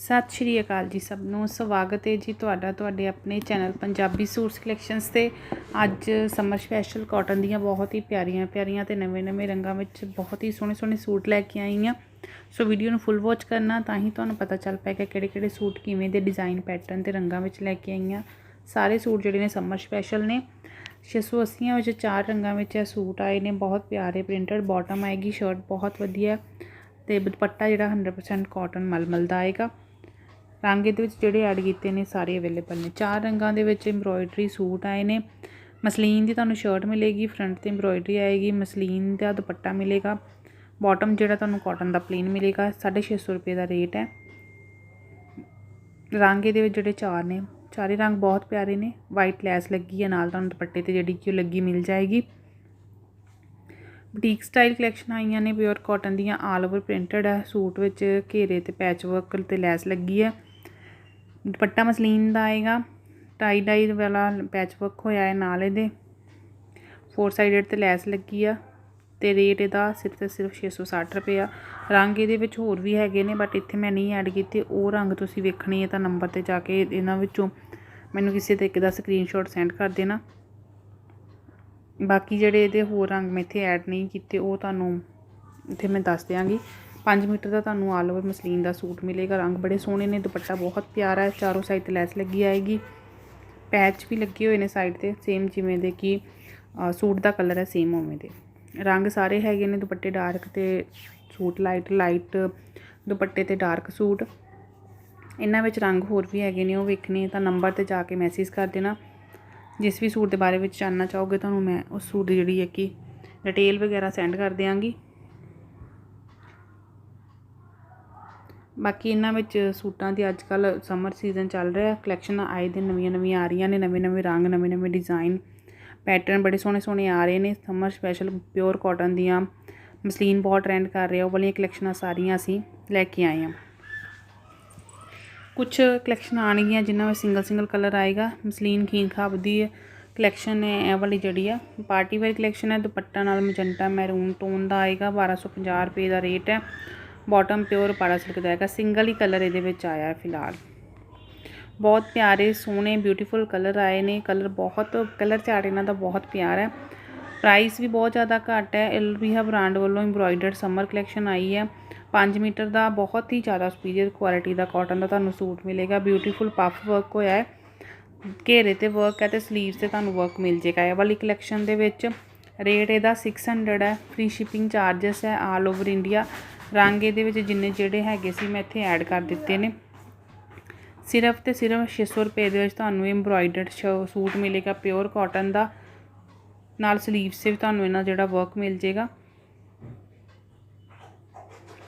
ਸਤਿ ਸ਼੍ਰੀ ਅਕਾਲ ਜੀ ਸਭ ਨੂੰ। ਸਵਾਗਤ ਹੈ ਜੀ ਤੁਹਾਡਾ ਤੁਹਾਡੇ ਆਪਣੇ ਚੈਨਲ ਪੰਜਾਬੀ ਸੂਟਸ ਕਲੈਕਸ਼ਨਸ ਤੇ। ਅੱਜ ਸਮਰ ਸਪੈਸ਼ਲ ਕਾਟਨ ਦੀਆਂ ਬਹੁਤ ਹੀ ਪਿਆਰੀਆਂ ਪਿਆਰੀਆਂ ਤੇ ਨਵੇਂ-ਨਵੇਂ ਰੰਗਾਂ ਵਿੱਚ ਬਹੁਤ ਹੀ ਸੋਹਣੇ ਸੋਹਣੇ ਸੂਟ ਲੈ ਕੇ ਆਈ ਹਾਂ। ਸੋ ਵੀਡੀਓ ਨੂੰ ਫੁੱਲ ਵਾਚ ਕਰਨਾ, ਤਾਂ ਹੀ ਤੁਹਾਨੂੰ ਪਤਾ ਚੱਲ ਪਏਗਾ ਕਿਹੜੇ-ਕਿਹੜੇ ਸੂਟ ਕਿਵੇਂ ਦੇ ਡਿਜ਼ਾਈਨ ਪੈਟਰਨ ਤੇ ਰੰਗਾਂ ਵਿੱਚ ਲੈ ਕੇ ਆਈ ਹਾਂ। ਸਾਰੇ ਸੂਟ ਜਿਹੜੇ ਨੇ ਸਮਰ ਸਪੈਸ਼ਲ ਨੇ। 680 ਵਿੱਚ ਚਾਰ ਰੰਗਾਂ ਵਿੱਚ ਇਹ ਸੂਟ ਆਏ ਨੇ, ਬਹੁਤ ਪਿਆਰੇ ਪ੍ਰਿੰਟਡ ਬਾਟਮ ਆਏਗੀ ਸ਼ਰਟ ਬਹੁਤ ਵਧੀਆ ਤੇ ਦੁਪੱਟਾ ਜਿਹੜਾ 100% ਕਾਟਨ ਮਲਮਲ ਦਾ ਆਏਗਾ। ਰੰਗ ਇਹਦੇ ਵਿੱਚ ਜਿਹੜੇ ਐਡ ਕੀਤੇ ਨੇ ਸਾਰੇ ਅਵੇਲੇਬਲ ਨੇ। ਚਾਰ ਰੰਗਾਂ ਦੇ ਵਿੱਚ ਐਮਬ੍ਰੋਇਡਰੀ ਸੂਟ ਆਏ ਨੇ। ਮਸਲੀਨ ਦੀ ਤੁਹਾਨੂੰ ਸ਼ਰਟ ਮਿਲੇਗੀ ਫਰੰਟ ਤੇ ਐਮਬ੍ਰੋਇਡਰੀ ਆਏਗੀ, ਮਸਲੀਨ ਦਾ ਦੁਪੱਟਾ ਮਿਲੇਗਾ। ਬਾਟਮ ਜਿਹੜਾ ਤੁਹਾਨੂੰ ਕਾਟਨ ਦਾ ਪਲੇਨ ਮਿਲੇਗਾ 650 ਰੁਪਏ ਦਾ ਰੇਟ ਹੈ। ਰੰਗ ਇਹਦੇ ਵਿੱਚ ਜਿਹੜੇ ਚਾਰ ਨੇ, ਚਾਰੇ ਰੰਗ ਬਹੁਤ ਪਿਆਰੇ ਨੇ। ਵਾਈਟ ਲੈਸ ਲੱਗੀ ਹੈ, ਨਾਲ ਤੁਹਾਨੂੰ ਦੁਪੱਟੇ ਤੇ ਜਿਹੜੀ ਕਿ ਉਹ ਲੱਗੀ ਮਿਲ ਜਾਏਗੀ। ਬੁਟੀਕ ਸਟਾਈਲ ਕਲੈਕਸ਼ਨ ਆਈਆਂ ਨੇ ਪਿਓਰ ਕਾਟਨ ਦੀਆਂ ਆਲ ਓਵਰ ਪ੍ਰਿੰਟਡ ਹੈ। ਸੂਟ ਵਿੱਚ ਘੇਰੇ ਤੇ ਪੈਚ ਵਰਕ ਤੇ ਲੈਸ ਲੱਗੀ ਹੈ। ਦੁਪੱਟਾ ਮਸਲੀਨ ਦਾ ਆਏਗਾ। ਟਾਈ ਡਾਈ ਵਾਲਾ ਪੈਚ ਵਰਕ ਹੋਇਆ ਹੈ ਨਾਲ ਇਹਦੇ। ਫੋਰ ਸਾਈਡਡ ਤੇ ਲੈਸ ਲੱਗੀ ਆ ਤੇ ਰੇਟ ਇਹਦਾ ਸਿਰਫ ਤੇ ਸਿਰਫ 660 ਰੁਪਏ ਆ ਰੰਗ ਇਹਦੇ ਵਿੱਚ ਹੋਰ ਵੀ ਹੈਗੇ ਨੇ ਬਟ ਇੱਥੇ ਮੈਂ ਨਹੀਂ ਐਡ ਕੀਤੇ। ਉਹ ਰੰਗ ਤੁਸੀਂ ਵੇਖਣੇ ਹੈ ਤਾਂ ਨੰਬਰ ਤੇ ਜਾ ਕੇ ਇਹਨਾਂ ਵਿੱਚੋਂ। ਮੈਨੂੰ ਕਿਸੇ ਤਰੀਕੇ ਦਾ ਸਕਰੀਨਸ਼ਾਟ ਸੈਂਡ ਕਰ ਦੇਣਾ। ਬਾਕੀ ਜਿਹੜੇ ਇਹਦੇ ਹੋਰ ਰੰਗ ਮੈਂ ਇੱਥੇ ਐਡ ਨਹੀਂ ਕੀਤੇ, ਉਹ ਤੁਹਾਨੂੰ ਇੱਥੇ ਮੈਂ ਦੱਸ ਦਿਆਂਗੀ। 5 ਮੀਟਰ ਦਾ ਤੁਹਾਨੂੰ ਆਲ ਓਵਰ ਮਸਲੀਨ ਦਾ ਸੂਟ ਮਿਲੇਗਾ, ਰੰਗ ਬੜੇ ਸੋਹਣੇ ਨੇ, ਦੁਪੱਟਾ ਬਹੁਤ ਪਿਆਰਾ ਹੈ, ਚਾਰੋਂ ਸਾਈਡ ਤੇ ਲੈਸ ਲੱਗੀ ਆਏਗੀ। ਪੈਚ ਵੀ ਲੱਗੇ ਹੋਏ ਨੇ ਸਾਈਡ ਤੇ ਸੇਮ ਜਿਵੇਂ ਦੇ ਕਿ ਸੂਟ ਦਾ ਕਲਰ ਹੈ ਸੇਮ ਉਵੇਂ ਦੇ। ਰੰਗ ਸਾਰੇ ਹੈਗੇ ਨੇ, ਦੁਪੱਟੇ ਡਾਰਕ ਤੇ ਸੂਟ ਲਾਈਟ ਲਾਈਟ ਦੁਪੱਟੇ ਤੇ ਡਾਰਕ ਸੂਟ। ਇਹਨਾਂ ਵਿੱਚ ਰੰਗ ਹੋਰ ਵੀ ਹੈਗੇ ਨੇ, ਉਹ ਵੇਖਣੇ ਤਾਂ ਨੰਬਰ ਤੇ ਜਾ ਕੇ ਮੈਸੇਜ ਕਰ ਦੇਣਾ। ਜਿਸ ਵੀ ਸੂਟ ਦੇ ਬਾਰੇ ਵਿੱਚ ਜਾਣਨਾ ਚਾਹੋਗੇ ਤੁਹਾਨੂੰ ਮੈਂ ਉਸ ਸੂਟ ਦੀ ਜਿਹੜੀ ਹੈ ਕਿ ਡਿਟੇਲ ਵਗੈਰਾ ਸੈਂਡ ਕਰ ਦਿਆਂਗੀ। ਬਾਕੀ ਇਹਨਾਂ ਵਿੱਚ ਸੂਟਾਂ ਦੀ ਅੱਜ ਕੱਲ ਸਮਰ ਸੀਜ਼ਨ ਚੱਲ ਰਿਹਾ ਕਲੈਕਸ਼ਨ ਆਏ ਦਿਨ ਨਵੀਆਂ ਨਵੀਆਂ ਆ ਰਹੀਆਂ ਨੇ, ਨਵੇਂ ਨਵੇਂ ਰੰਗ, ਨਵੇਂ ਨਵੇਂ ਡਿਜ਼ਾਈਨ ਪੈਟਰਨ ਬੜੇ ਸੋਹਣੇ ਸੋਹਣੇ ਆ ਰਹੇ ਨੇ। ਸਮਰ ਸਪੈਸ਼ਲ ਪਿਓਰ ਕਾਟਨ ਦੀਆਂ ਮਸਲੀਨ ਬਹੁਤ ਟ੍ਰੈਂਡ ਕਰ ਰਿਹਾ, ਉਹ ਵਾਲੀਆਂ ਕਲੈਕਸ਼ਨਾਂ ਸਾਰੀਆਂ ਅਸੀਂ ਲੈ ਕੇ ਆਏ ਹਾਂ। ਕੁਝ ਕਲੈਕਸ਼ਨ ਆਣਗੀਆਂ ਜਿਨ੍ਹਾਂ ਵਿੱਚ ਸਿੰਗਲ ਸਿੰਗਲ ਕਲਰ ਆਏਗਾ। ਮਸਲੀਨ ਖੀਨ ਖਾਬ ਦੀ ਕਲੈਕਸ਼ਨ ਹੈ ਇਹ ਵਾਲੀ ਜਿਹੜੀ ਆ ਪਾਰਟੀ ਵੇਅਰ ਕਲੈਕਸ਼ਨ ਹੈ। ਦੁਪੱਟਾ ਨਾਲ ਮਜੰਟਾ ਮੈਰੂਨ ਟੋਨ ਦਾ ਆਏਗਾ। 1250 ਰੁਪਏ ਦਾ ਰੇਟ ਹੈ। ਬਾਟਮ ਪਿਓਰ ਪਾੜਾ ਸਿਲਕ ਦਾ ਹੈਗਾ। ਸਿੰਗਲ ਹੀ ਕਲਰ ਇਹਦੇ ਵਿੱਚ ਆਇਆ ਫਿਲਹਾਲ। ਬਹੁਤ ਪਿਆਰੇ, ਸੋਹਣੇ ਬਿਊਟੀਫੁਲ ਕਲਰ ਆਏ ਨੇ। ਕਲਰ ਬਹੁਤ ਕਲਰ ਚਾਰਟ ਇਹਨਾਂ ਦਾ ਬਹੁਤ ਪਿਆਰ ਹੈ। ਪ੍ਰਾਈਸ ਵੀ ਬਹੁਤ ਜ਼ਿਆਦਾ ਘੱਟ ਹੈ। ਐਲਵੀਹਾ ਬ੍ਰਾਂਡ ਵੱਲੋਂ ਐਮਬ੍ਰੋਇਡਰਡ ਸਮਰ ਕਲੈਕਸ਼ਨ ਆਈ ਹੈ। 5 ਮੀਟਰ ਦਾ ਬਹੁਤ ਹੀ ਜ਼ਿਆਦਾ ਸੁਪੀਰੀਅਰ ਕੁਆਲਿਟੀ ਦਾ ਕਾਟਨ ਦਾ ਤੁਹਾਨੂੰ ਸੂਟ ਮਿਲੇਗਾ। ਬਿਊਟੀਫੁਲ ਪਫ ਵਰਕ ਹੋਇਆ ਹੈ। ਘੇਰੇ ਤੇ ਵਰਕ ਹੈ ਤੇ ਸਲੀਵਸ ਤੇ ਤੁਹਾਨੂੰ ਵਰਕ ਮਿਲ ਜੇਗਾ ਇਹ ਵਾਲੀ ਕਲੈਕਸ਼ਨ ਦੇ ਵਿੱਚ ਰੇਟ ਇਹਦਾ 600 ਹੈ। ਫ੍ਰੀ ਸ਼ਿਪਿੰਗ ਚਾਰजेस ਹੈ ਆਲ ਓਵਰ ਇੰਡੀਆ ਰੰਗ ਇਹਦੇ ਵਿੱਚ ਜਿੰਨੇ ਜਿਹੜੇ ਹੈਗੇ ਸੀ ਮੈਂ ਇੱਥੇ ਐਡ ਕਰ ਦਿੱਤੇ ਨੇ। ਸਿਰਫ ਤੇ ਸਿਰਫ 600 ਰੁਪਏ ਦੇ ਵਿੱਚ ਤੁਹਾਨੂੰ ਐਮਬ੍ਰੋਇਡਰਡ ਸੂਟ ਮਿਲੇਗਾ ਪਿਓਰ ਕਾਟਨ ਦਾ। ਨਾਲ ਸਲੀਵਸ ਤੇ ਵੀ ਤੁਹਾਨੂੰ ਇਹਨਾਂ ਜਿਹੜਾ ਵਰਕ ਮਿਲ ਜੇਗਾ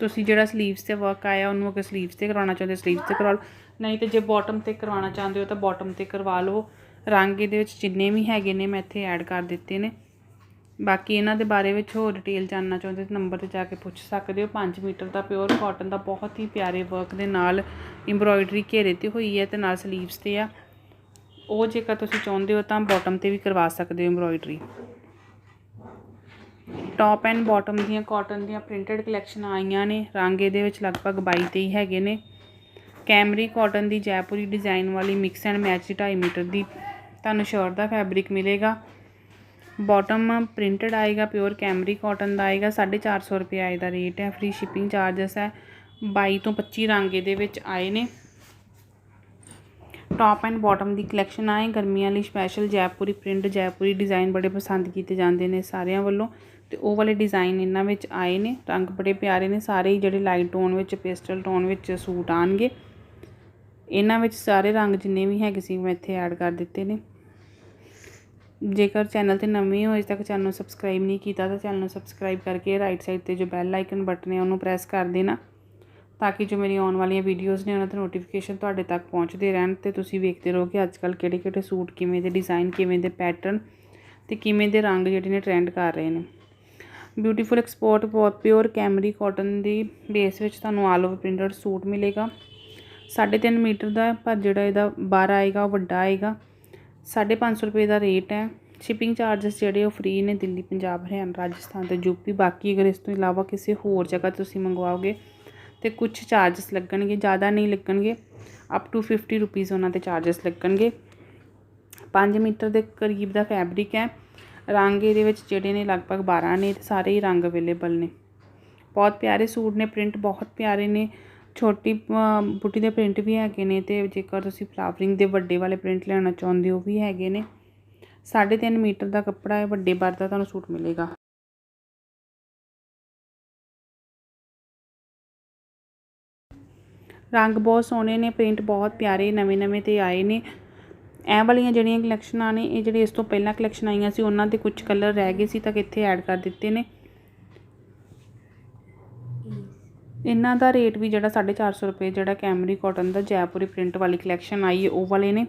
ਤੁਸੀਂ ਜਿਹੜਾ ਸਲੀਵਸ ਤੇ ਵਰਕ ਆਇਆ, ਉਹਨੂੰ ਅਗਰ ਸਲੀਵਸ ਤੇ ਕਰਾਉਣਾ ਚਾਹੁੰਦੇ ਸਲੀਵਸ ਤੇ ਕਰਵਾ ਲਓ ਨਹੀਂ ਤੇ ਜੇ ਬਾਟਮ ਤੇ ਕਰਵਾਉਣਾ ਚਾਹੁੰਦੇ ਹੋ ਤਾਂ ਬਾਟਮ ਤੇ ਕਰਵਾ ਲਓ। ਰੰਗ ਇਹਦੇ ਵਿੱਚ ਜਿੰਨੇ ਵੀ ਹੈਗੇ ਨੇ ਮੈਂ ਇੱਥੇ ਐਡ ਕਰ ਦਿੱਤੇ ਨੇ। ਬਾਕੀ ਇਹਨਾਂ ਦੇ ਬਾਰੇ ਵਿੱਚ ਹੋਰ ਡਿਟੇਲ ਜਾਣਨਾ ਚਾਹੁੰਦੇ ਤਾਂ ਨੰਬਰ ਤੇ ਜਾ ਕੇ ਪੁੱਛ ਸਕਦੇ ਹੋ। 5 ਮੀਟਰ ਦਾ ਪਿਓਰ ਕਾਟਨ ਦਾ ਬਹੁਤ ਹੀ ਪਿਆਰੇ ਵਰਕ ਦੇ ਨਾਲ ਐਮਬ੍ਰੋਇਡਰੀ ਘੇਰੇ ਤੇ ਹੋਈ ਹੈ ਤੇ ਨਾਲ ਸਲੀਵਸ ਤੇ ਆ। ਉਹ ਜੇਕਰ ਤੁਸੀਂ ਚਾਹੁੰਦੇ ਹੋ ਤਾਂ ਬਾਟਮ ਤੇ ਵੀ ਕਰਵਾ ਸਕਦੇ ਹੋ ਐਮਬ੍ਰੋਇਡਰੀ ਟੌਪ ਐਂਡ ਬਾਟਮ ਦੀਆਂ ਕਾਟਨ ਦੀਆਂ ਪ੍ਰਿੰਟਡ ਕਲੈਕਸ਼ਨ ਆਈਆਂ ਨੇ। ਰੰਗ ਇਹਦੇ ਵਿੱਚ ਲਗਭਗ 22 ਤੇ ਹੀ ਹੈਗੇ ਨੇ। ਕੈਮਰੀ ਕਾਟਨ ਦੀ ਜੈਪੁਰੀ ਡਿਜ਼ਾਈਨ ਵਾਲੀ ਮਿਕਸ ਐਂਡ ਮੈਚ 2.5 ਮੀਟਰ ਦੀ ਤੁਹਾਨੂੰ ਸ਼ਰਟ ਦਾ ਫੈਬਰਿਕ ਮਿਲੇਗਾ। ਬੋਟਮ ਪ੍ਰਿੰਟਡ ਆਏਗਾ ਪਿਓਰ ਕੈਮਰੀ ਕਾਟਨ ਦਾ ਆਏਗਾ 450 ਰੁਪਏ ਆਏ ਦਾ ਰੇਟ ਹੈ ਫ੍ਰੀ ਸ਼ਿਪਿੰਗ ਚਾਰजेस ਹੈ। 22 ਤੋਂ 25 ਰੰਗ ਇਹਦੇ ਵਿੱਚ ਆਏ ਨੇ। ਟੌਪ ਐਂਡ ਬਾਟਮ ਦੀ ਕਲੈਕਸ਼ਨ ਆਏ, ਗਰਮੀਆਂ ਲਈ special Jaipuri print Jaipuri design ਬੜੇ ਪਸੰਦ ਕੀਤੇ ਜਾਂਦੇ ਨੇ ਸਾਰਿਆਂ ਵੱਲੋਂ। ਤੇ ਉਹ ਵਾਲੇ ਡਿਜ਼ਾਈਨ ਇਹਨਾਂ ਵਿੱਚ ਆਏ ਨੇ, ਰੰਗ ਬੜੇ ਪਿਆਰੇ ਨੇ, ਸਾਰੇ ਹੀ ਜਿਹੜੇ ਲਾਈਟ ਟੋਨ ਵਿੱਚ ਪੇਸਟਲ ਟੋਨ ਵਿੱਚ ਸੂਟ ਆਣਗੇ। ਇਹਨਾਂ ਵਿੱਚ ਸਾਰੇ ਰੰਗ ਜਿੰਨੇ ਵੀ ਹੈਗੇ ਸੀ, ਮੈਂ ਇੱਥੇ ਐਡ ਕਰ ਦਿੱਤੇ ਨੇ। ਜੇਕਰ ਚੈਨਲ ਤੇ ਨਵੇਂ ਹੋ, ਅਜੇ ਤੱਕ ਚੈਨਲ ਨੂੰ ਸਬਸਕ੍ਰਾਈਬ ਨਹੀਂ ਕੀਤਾ, ਤਾਂ ਚੈਨਲ ਨੂੰ ਸਬਸਕ੍ਰਾਈਬ ਕਰਕੇ ਰਾਈਟ ਸਾਈਡ ਤੇ ਜੋ ਬੈਲ ਆਈਕਨ ਬਟਨ ਹੈ, ਉਹਨੂੰ ਪ੍ਰੈਸ ਕਰ ਦੇਣਾ ਤਾਂ ਕਿ ਜੋ ਮੇਰੀ ਆਉਣ ਵਾਲੀਆਂ ਵੀਡੀਓਜ਼ ਨੇ, ਉਹਨਾਂ ਦਾ ਨੋਟੀਫਿਕੇਸ਼ਨ ਤੁਹਾਡੇ ਤੱਕ ਪਹੁੰਚਦੇ ਰਹਿਣ ਤੇ ਤੁਸੀਂ ਵੇਖਦੇ ਰਹੋ ਕਿ ਅੱਜਕੱਲ ਕਿਹੜੇ ਕਿਹੜੇ ਸੂਟ ਕਿਵੇਂ ਦੇ ਡਿਜ਼ਾਈਨ ਕਿਵੇਂ ਦੇ ਪੈਟਰਨ ਤੇ ਕਿਵੇਂ ਦੇ ਰੰਗ ਜਿਹੜੇ ਨੇ ਟ੍ਰੈਂਡ ਕਰ ਰਹੇ ਨੇ। ਬਿਊਟੀਫੁਲ ਐਕਸਪੋਰਟ ਬਹੁਤ ਪਿਓਰ ਕੈਮਰੀ ਕਾਟਨ ਦੀ ਬੇਸ ਵਿੱਚ ਤੁਹਾਨੂੰ ਆਲ ਓਵਰ ਪ੍ਰਿੰਟਡ ਸੂਟ ਮਿਲੇਗਾ। 3.5 ਮੀਟਰ ਦਾ ਪਰ ਜਿਹੜਾ ਇਹਦਾ 12 ਆਏਗਾ, ਉਹ ਵੱਡਾ ਆਏਗਾ। 550 ਰੁਪਏ ਦਾ ਰੇਟ ਹੈ। ਸ਼ਿਪਿੰਗ ਚਾਰजेस ਜਿਹੜੇ ਉਹ ਫ੍ਰੀ ਨੇ ਦਿੱਲੀ, ਪੰਜਾਬ, ਹਰਿਆਣਾ, ਰਾਜਸਥਾਨ ਤੇ ਯੂਪੀ ਬਾਕੀ ਅਗਰ ਇਸ ਤੋਂ ਇਲਾਵਾ ਕਿਸੇ ਹੋਰ ਜਗ੍ਹਾ ਤੁਸੀਂ ਮੰਗਵਾਓਗੇ ਤੇ ਕੁਝ ਚਾਰजेस ਲੱਗਣਗੇ, ਜ਼ਿਆਦਾ ਨਹੀਂ ਲੱਗਣਗੇ। ਅਪ ਟੂ 50 ਰੁਪਏ ਉਹਨਾਂ ਤੇ ਚਾਰजेस ਲੱਗਣਗੇ। 5 ਮੀਟਰ ਦੇ ਕਰੀਬ ਦਾ ਫੈਬਰਿਕ ਹੈ। ਰੰਗ ਇਹਦੇ ਵਿੱਚ ਜਿਹੜੇ ਨੇ ਲਗਭਗ 12 ਨੇ ਸਾਰੇ ਹੀ ਰੰਗ ਅਵੇਲੇਬਲ ਨੇ। ਬਹੁਤ ਪਿਆਰੇ ਸੂਟ ਨੇ ਪ੍ਰਿੰਟ ਬਹੁਤ ਪਿਆਰੇ ਨੇ। ਛੋਟੀ ਬੁੱਟੀ ਦੇ ਪ੍ਰਿੰਟ ਵੀ ਹੈਗੇ ਨੇ ਅਤੇ ਜੇਕਰ ਤੁਸੀਂ ਫਲਾਵਰਿੰਗ ਦੇ ਵੱਡੇ ਵਾਲੇ ਪ੍ਰਿੰਟ ਲੈਣਾ ਚਾਹੁੰਦੇ ਹੋ ਵੀ ਹੈਗੇ ਨੇ। 3.5 ਮੀਟਰ ਦਾ ਕੱਪੜਾ ਹੈ, ਵੱਡੇ ਬਰ ਦਾ ਤੁਹਾਨੂੰ ਸੂਟ ਮਿਲੇਗਾ। ਰੰਗ ਬਹੁਤ ਸੋਹਣੇ ਨੇ, ਪ੍ਰਿੰਟ ਬਹੁਤ ਪਿਆਰੇ, ਨਵੇਂ ਨਵੇਂ ਤੇ ਆਏ ਨੇ। ਇਹ ਵਾਲੀਆਂ ਜਿਹੜੀਆਂ ਕਲੈਕਸ਼ਨਾਂ ਨੇ, ਇਹ ਜਿਹੜੇ ਇਸ ਤੋਂ ਪਹਿਲਾਂ ਕਲੈਕਸ਼ਨ ਆਈਆਂ ਸੀ, ਉਹਨਾਂ ਦੇ ਕੁਝ ਕਲਰ ਰਹਿ ਗਏ ਸੀ, ਤਾਂ ਕਿੱਥੇ ਐਡ ਕਰ ਦਿੱਤੇ ਨੇ। ਇਹਨਾਂ ਦਾ ਰੇਟ ਵੀ ਜਿਹੜਾ 450 ਰੁਪਏ ਜਿਹੜਾ ਕੈਮਰੀ ਕਾਟਨ ਦਾ ਜੈਪੁਰੀ ਪ੍ਰਿੰਟ ਵਾਲੀ ਕਲੈਕਸ਼ਨ ਆਈ ਹੈ, ਉਹ ਵਾਲੇ ਨੇ।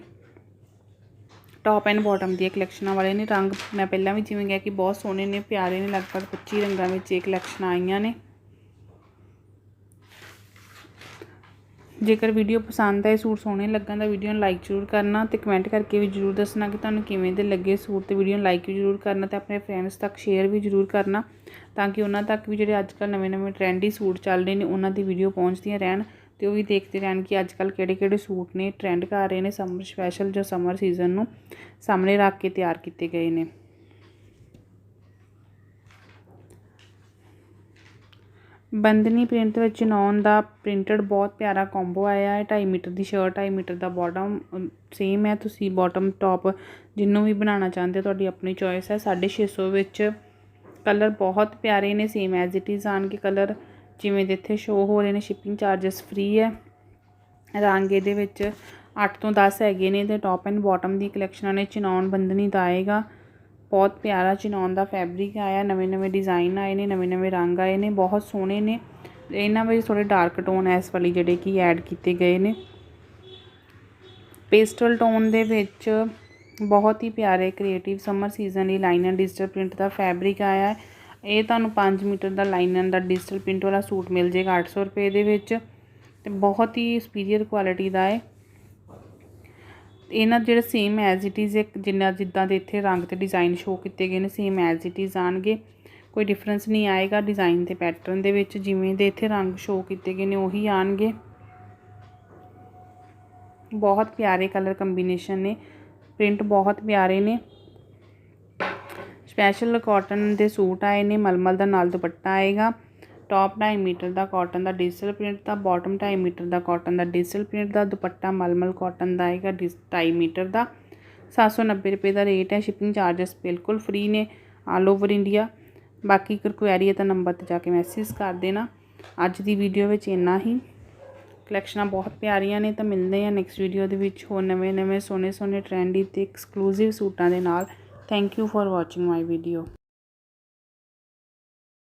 ਟੌਪ ਐਂਡ ਬਾਟਮ ਦੀਆਂ ਕਲੈਕਸ਼ਨਾਂ ਵਾਲੇ ਨੇ। ਰੰਗ ਮੈਂ ਪਹਿਲਾਂ ਵੀ ਜਿਵੇਂ ਕਿਹਾ ਕਿ ਬਹੁਤ ਸੋਹਣੇ ਨੇ, ਪਿਆਰੇ ਨੇ, ਲਗਭਗ 25 ਰੰਗਾਂ ਵਿੱਚ ਇਹ ਕਲੈਕਸ਼ਨ ਆਈਆਂ ਨੇ। ਜੇਕਰ ਵੀਡੀਓ ਪਸੰਦ ਆਏ, ਸੂਟ ਸੋਹਣੇ ਲੱਗਣ ਤਾਂ ਵੀਡੀਓ ਨੂੰ ਲਾਈਕ ਜ਼ਰੂਰ ਕਰਨਾ ਤੇ ਕਮੈਂਟ ਕਰਕੇ ਵੀ ਜ਼ਰੂਰ ਦੱਸਣਾ ਕਿ ਤੁਹਾਨੂੰ ਕਿਵੇਂ ਦੇ ਲੱਗੇ ਸੂਟ ਤੇ ਵੀਡੀਓ ਨੂੰ ਲਾਈਕ ਵੀ ਜ਼ਰੂਰ ਕਰਨਾ ਤੇ ਆਪਣੇ ਫਰੈਂਡਸ ਤੱਕ ਸ਼ੇਅਰ ਵੀ ਜ਼ਰੂਰ ਕਰਨਾ ਤਾਂ ਕਿ ਉਹਨਾਂ ਤੱਕ ਵੀ ਜਿਹੜੇ ਅੱਜ ਕੱਲ੍ਹ ਨਵੇਂ-ਨਵੇਂ ਟ੍ਰੈਂਡੀ ਸੂਟ ਚੱਲ ਰਹੇ ਨੇ, ਉਹਨਾਂ ਦੀ ਵੀਡੀਓ ਪਹੁੰਚਦੀਆਂ ਰਹਿਣ ਤੇ ਉਹ ਵੀ ਦੇਖਦੇ ਰਹਿਣ ਕਿ ਅੱਜ ਕੱਲ੍ਹ ਕਿਹੜੇ-ਕਿਹੜੇ ਸੂਟ ਨੇ ਟ੍ਰੈਂਡ ਕਰ ਰਹੇ ਨੇ ਸਮਰ ਸਪੈਸ਼ਲ ਜੋ ਸਮਰ ਸੀਜ਼ਨ ਨੂੰ ਸਾਹਮਣੇ ਰੱਖ ਕੇ ਤਿਆਰ ਕੀਤੇ ਗਏ ਨੇ। ਬੰਦਨੀ ਪ੍ਰਿੰਟ ਵਿੱਚ ਨੌਨ ਦਾ ਪ੍ਰਿੰਟਡ ਬਹੁਤ ਪਿਆਰਾ ਕੰਬੋ ਆਇਆ ਹੈ। ਢਾਈ ਮੀਟਰ ਦੀ ਸ਼ਰਟ ਢਾਈ ਮੀਟਰ ਦਾ ਬਾਟਮ ਸੇਮ ਹੈ। ਤੁਸੀਂ ਬਾਟਮ ਟੌਪ ਜਿਹਨੂੰ ਵੀ ਬਣਾਉਣਾ ਚਾਹੁੰਦੇ ਹੋ, ਤੁਹਾਡੀ ਆਪਣੀ ਚੋਇਸ ਹੈ। 650 ਵਿੱਚ ਕਲਰ ਬਹੁਤ ਪਿਆਰੇ ਨੇ ਸੇਮ ਐਜ਼ ਇਟ ਇਜ਼ ਆਣ ਕੇ ਕਲਰ ਜਿਵੇਂ ਦੇ ਇੱਥੇ ਸ਼ੋ ਹੋ ਰਹੇ ਨੇ ਸ਼ਿਪਿੰਗ ਚਾਰजेस ਫ੍ਰੀ ਹੈ। ਰੰਗ ਇਹਦੇ ਵਿੱਚ 8 ਤੋਂ 10 ਹੈਗੇ ਨੇ। ਤੇ ਟੌਪ ਐਂਡ ਬਾਟਮ ਦੀ ਕਲੈਕਸ਼ਨਾਂ ਨੇ ਚਨੌਨ ਬੰਦਨੀ ਦਾ ਆਏਗਾ। ਬਹੁਤ ਪਿਆਰਾ ਚਨੌਨ ਦਾ ਫੈਬਰਿਕ ਆਇਆ, ਨਵੇਂ ਨਵੇਂ ਡਿਜ਼ਾਈਨ ਆਏ ਨੇ, ਨਵੇਂ ਨਵੇਂ ਰੰਗ ਆਏ ਨੇ, ਬਹੁਤ ਸੋਹਣੇ ਨੇ। ਇਹਨਾਂ ਵਿੱਚ ਥੋੜੇ ਡਾਰਕ ਟੋਨ ਐਸ ਵਾਲੀ ਜਿਹੜੇ ਕਿ ਐਡ ਕੀਤੇ ਗਏ ਨੇ। ਪੇਸਟਲ ਟੋਨ ਦੇ ਵਿੱਚ ਬਹੁਤ ਹੀ ਪਿਆਰੇ ਕ੍ਰੀਏਟਿਵ ਸਮਰ ਸੀਜ਼ਨ ਲਈ ਲਾਈਨਰ ਡਿਜੀਟਲ ਪ੍ਰਿੰਟ ਦਾ ਫੈਬਰਿਕ ਆਇਆ। ਹੈ ਇਹ ਤੁਹਾਨੂੰ 5 ਮੀਟਰ ਦਾ ਲਾਈਨਰ ਦਾ ਡਿਜੀਟਲ ਪ੍ਰਿੰਟ ਵਾਲਾ ਸੂਟ ਮਿਲ ਜੇਗਾ 800 ਰੁਪਏ ਦੇ ਵਿੱਚ ਤੇ ਬਹੁਤ ਹੀ ਸੁਪੀਰੀਅਰ ਕੁਆਲਿਟੀ ਦਾ ਹੈ। ਇਹਨਾਂ ਜਿਹੜਾ ਸੇਮ ਐਜ਼ ਇਟ ਇਜ਼ ਇੱਕ ਜਿੰਨਾ ਜਿੱਦਾਂ ਦੇ ਇੱਥੇ ਰੰਗ ਤੇ ਡਿਜ਼ਾਈਨ ਸ਼ੋ ਕੀਤੇ ਗਏ ਨੇ ਸੇਮ ਐਜ਼ ਇਟ ਇਜ਼ ਆਣਗੇ। ਕੋਈ ਡਿਫਰੈਂਸ ਨਹੀਂ ਆਏਗਾ ਡਿਜ਼ਾਈਨ ਤੇ ਪੈਟਰਨ ਦੇ ਵਿੱਚ, ਜਿਵੇਂ ਦੇ ਇੱਥੇ ਰੰਗ ਸ਼ੋ ਕੀਤੇ ਗਏ ਨੇ, ਉਹੀ ਆਣਗੇ। ਬਹੁਤ ਪਿਆਰੇ ਕਲਰ ਕੰਬੀਨੇਸ਼ਨ ਨੇ। ਪ੍ਰਿੰਟ ਬਹੁਤ ਪਿਆਰੇ ਨੇ। ਸਪੈਸ਼ਲ ਕਾਟਨ ਦੇ ਸੂਟ ਆਏ ਨੇ, ਮਲਮਲ ਦਾ ਨਾਲ ਦੁਪੱਟਾ ਆਏਗਾ। ਟੌਪ 2.5 ਮੀਟਰ ਦਾ ਕਾਟਨ ਦਾ ਡਿਜੀਟਲ ਪ੍ਰਿੰਟ ਦਾ ਬਾਟਮ 2.5 ਮੀਟਰ ਦਾ ਕਾਟਨ ਦਾ ਡਿਜੀਟਲ ਪ੍ਰਿੰਟ ਦਾ, ਦੁਪੱਟਾ ਮਲਮਲ ਕਾਟਨ ਦਾ ਆਏਗਾ 2.5 ਮੀਟਰ ਦਾ। 790 ਰੁਪਏ ਦਾ ਰੇਟ ਹੈ ਸ਼ਿਪਿੰਗ ਚਾਰजेस ਬਿਲਕੁਲ ਫ੍ਰੀ ਨੇ ਆਲ ਓਵਰ ਇੰਡੀਆ ਬਾਕੀ ਅਗਰ ਕੋਈ ਆਰੀ ਹੈ ਤਾਂ ਨੰਬਰ ਤੇ ਜਾ ਕੇ ਮੈਸੇਜ ਕਰ ਦੇਣਾ। ਅੱਜ ਦੀ ਵੀਡੀਓ ਵਿੱਚ ਇੰਨਾ ਹੀ। ਕਲੈਕਸ਼ਨਾਂ ਬਹੁਤ ਪਿਆਰੀਆਂ ਨੇ, ਤਾਂ ਮਿਲਦੇ ਆ ਨੈਕਸਟ ਵੀਡੀਓ ਦੇ ਵਿੱਚ ਹੋਰ ਨਵੇਂ-ਨਵੇਂ ਸੋਹਣੇ-ਸੋਹਣੇ ਟ੍ਰੈਂਡੀ ਤੇ ਐਕਸਕਲੂਸਿਵ ਸੂਟਾਂ ਦੇ ਨਾਲ। Thank you for watching my video